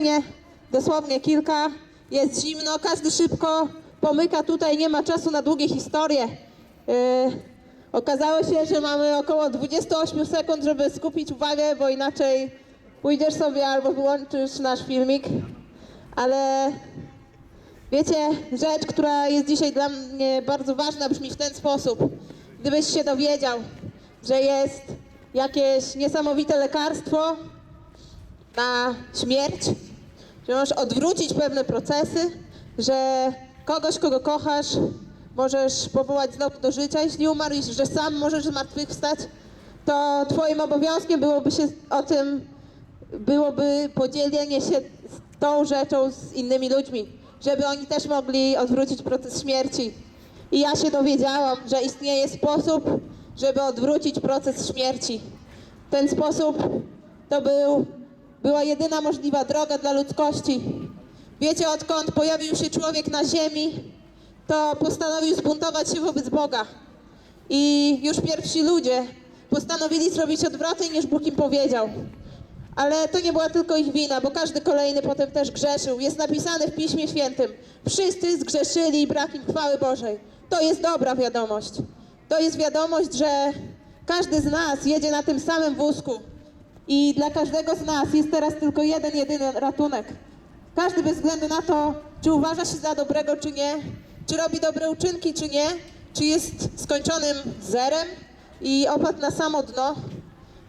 Nie, dosłownie kilka. Jest zimno, każdy szybko pomyka tutaj, nie ma czasu na długie historie. Yy, okazało się, że mamy około 28 sekund, żeby skupić uwagę, bo inaczej pójdziesz sobie albo wyłączysz nasz filmik. Ale wiecie, rzecz, która jest dzisiaj dla mnie bardzo ważna, brzmi w ten sposób. Gdybyś się dowiedział, że jest jakieś niesamowite lekarstwo, na śmierć, że możesz odwrócić pewne procesy, że kogoś, kogo kochasz, możesz powołać znowu do życia, jeśli umarł, że sam możesz zmartwychwstać, to twoim obowiązkiem byłoby się o tym, byłoby podzielenie się tą rzeczą z innymi ludźmi, żeby oni też mogli odwrócić proces śmierci. I ja się dowiedziałam, że istnieje sposób, żeby odwrócić proces śmierci. Ten sposób to był, była jedyna możliwa droga dla ludzkości. Wiecie, odkąd pojawił się człowiek na ziemi, to postanowił zbuntować się wobec Boga. I już pierwsi ludzie postanowili zrobić odwrotnie niż Bóg im powiedział. Ale to nie była tylko ich wina, bo każdy kolejny potem też grzeszył. Jest napisane w Piśmie Świętym. Wszyscy zgrzeszyli i brak im chwały Bożej. To jest dobra wiadomość. To jest wiadomość, że każdy z nas jedzie na tym samym wózku. I dla każdego z nas jest teraz tylko jeden, jedyny ratunek. Każdy bez względu na to, czy uważa się za dobrego, czy nie, czy robi dobre uczynki, czy nie, czy jest skończonym zerem i opadł na samo dno.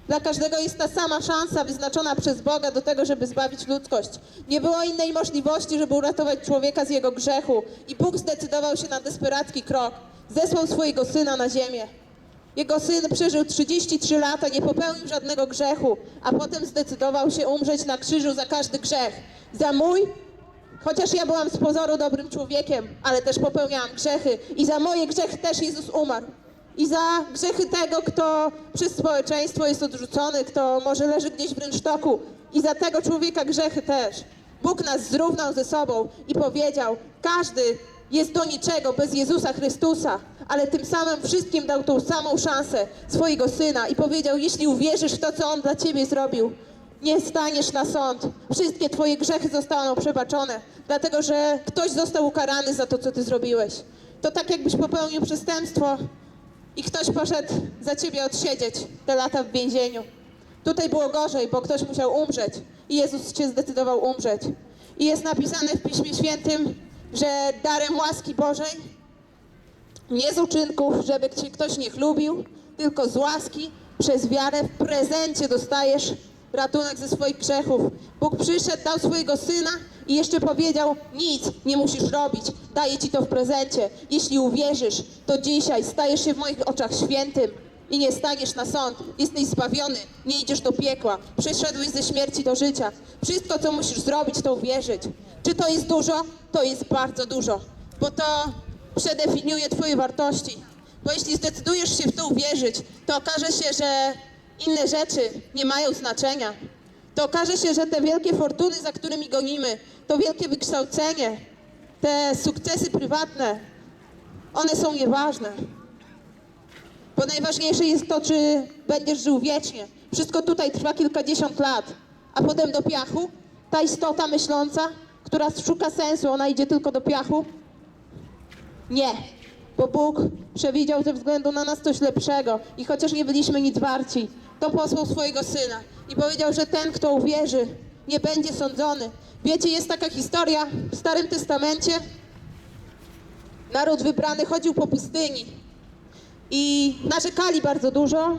Dla każdego jest ta sama szansa wyznaczona przez Boga do tego, żeby zbawić ludzkość. Nie było innej możliwości, żeby uratować człowieka z jego grzechu i Bóg zdecydował się na desperacki krok. Zesłał swojego syna na ziemię. Jego syn przeżył 33 lata, nie popełnił żadnego grzechu, a potem zdecydował się umrzeć na krzyżu za każdy grzech. Za mój, chociaż ja byłam z pozoru dobrym człowiekiem, ale też popełniałam grzechy i za moje grzechy też Jezus umarł. I za grzechy tego, kto przez społeczeństwo jest odrzucony, kto może leży gdzieś w rynsztoku. I za tego człowieka grzechy też. Bóg nas zrównał ze sobą i powiedział, każdy jest do niczego bez Jezusa Chrystusa, ale tym samym wszystkim dał tą samą szansę swojego Syna i powiedział, jeśli uwierzysz w to, co On dla Ciebie zrobił, nie staniesz na sąd. Wszystkie Twoje grzechy zostaną przebaczone, dlatego że ktoś został ukarany za to, co Ty zrobiłeś. To tak, jakbyś popełnił przestępstwo i ktoś poszedł za Ciebie odsiedzieć te lata w więzieniu. Tutaj było gorzej, bo ktoś musiał umrzeć i Jezus się zdecydował umrzeć. I jest napisane w Piśmie Świętym, że darem łaski Bożej nie z uczynków, żeby cię ktoś nie chlubił, tylko z łaski, przez wiarę w prezencie dostajesz ratunek ze swoich grzechów. Bóg przyszedł, dał swojego Syna i jeszcze powiedział, nic nie musisz robić, daję Ci to w prezencie. Jeśli uwierzysz, to dzisiaj stajesz się w moich oczach świętym i nie staniesz na sąd. Jesteś zbawiony, nie idziesz do piekła, przeszedłeś ze śmierci do życia. Wszystko, co musisz zrobić, to uwierzyć. Czy to jest dużo? To jest bardzo dużo, bo to przedefiniuje Twoje wartości. Bo jeśli zdecydujesz się w to uwierzyć, to okaże się, że inne rzeczy nie mają znaczenia. To okaże się, że te wielkie fortuny, za którymi gonimy, to wielkie wykształcenie, te sukcesy prywatne, one są nieważne. Bo najważniejsze jest to, czy będziesz żył wiecznie. Wszystko tutaj trwa kilkadziesiąt lat, a potem do piachu ta istota myśląca, która szuka sensu, ona idzie tylko do piachu? Nie, bo Bóg przewidział ze względu na nas coś lepszego i chociaż nie byliśmy nic warci, to posłał swojego Syna i powiedział, że ten, kto uwierzy, nie będzie sądzony. Wiecie, jest taka historia w Starym Testamencie. Naród wybrany chodził po pustyni i narzekali bardzo dużo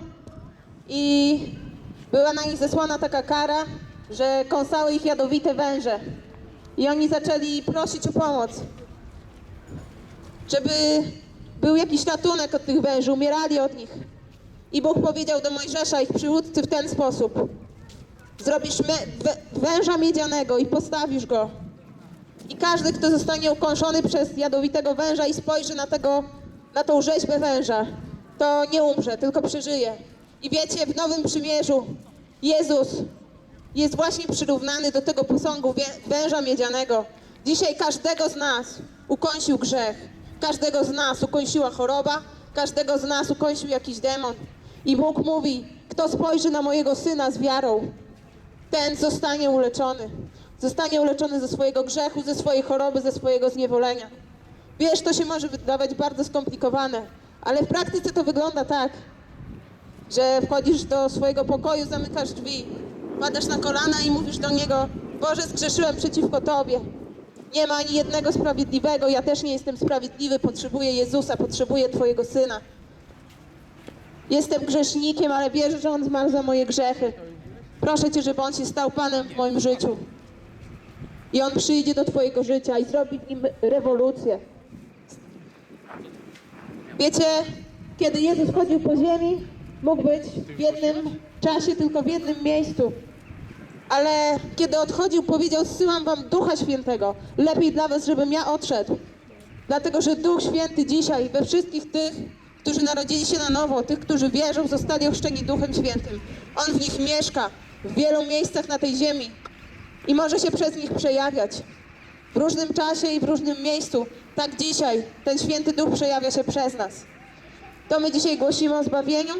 i była na nich zesłana taka kara, że kąsały ich jadowite węże i oni zaczęli prosić o pomoc żeby był jakiś ratunek od tych węży, umierali od nich. I Bóg powiedział do Mojżesza, ich przywódcy, w ten sposób. Zrobisz węża miedzianego i postawisz go. I każdy, kto zostanie ukąszony przez jadowitego węża i spojrzy na, tego, na tą rzeźbę węża, to nie umrze, tylko przeżyje. I wiecie, w Nowym Przymierzu Jezus jest właśnie przyrównany do tego posągu węża miedzianego. Dzisiaj każdego z nas ukąsił grzech. Każdego z nas ukąsiła choroba, każdego z nas ukąsił jakiś demon. I Bóg mówi, kto spojrzy na mojego syna z wiarą, ten zostanie uleczony. zostanie uleczony ze swojego grzechu, ze swojej choroby, ze swojego zniewolenia. Wiesz, to się może wydawać bardzo skomplikowane, ale w praktyce to wygląda tak, że wchodzisz do swojego pokoju, zamykasz drzwi, padasz na kolana i mówisz do niego: Boże, zgrzeszyłem przeciwko Tobie. Nie ma ani jednego sprawiedliwego, ja też nie jestem sprawiedliwy, potrzebuję Jezusa, potrzebuję Twojego Syna. Jestem grzesznikiem, ale wierzę, że On zmarł za moje grzechy. Proszę Cię, żeby On się stał Panem w moim życiu. I On przyjdzie do Twojego życia i zrobi w nim rewolucję. Wiecie, kiedy Jezus chodził po ziemi, mógł być w jednym czasie, tylko w jednym miejscu. Ale kiedy odchodził, powiedział: Zsyłam wam Ducha Świętego. Lepiej dla was, żebym ja odszedł. Dlatego, że Duch Święty dzisiaj we wszystkich tych, którzy narodzili się na nowo, tych, którzy wierzą, zostali ochrzczeni Duchem Świętym. On w nich mieszka w wielu miejscach na tej ziemi i może się przez nich przejawiać. W różnym czasie i w różnym miejscu. Tak dzisiaj ten Święty Duch przejawia się przez nas. To my dzisiaj głosimy o zbawieniu.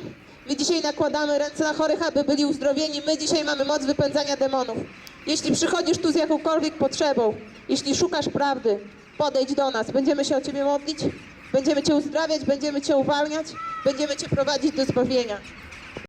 My dzisiaj nakładamy ręce na chorych, aby byli uzdrowieni. My dzisiaj mamy moc wypędzania demonów. Jeśli przychodzisz tu z jakąkolwiek potrzebą, jeśli szukasz prawdy, podejdź do nas. Będziemy się o Ciebie modlić, będziemy Cię uzdrawiać, będziemy Cię uwalniać, będziemy Cię prowadzić do zbawienia.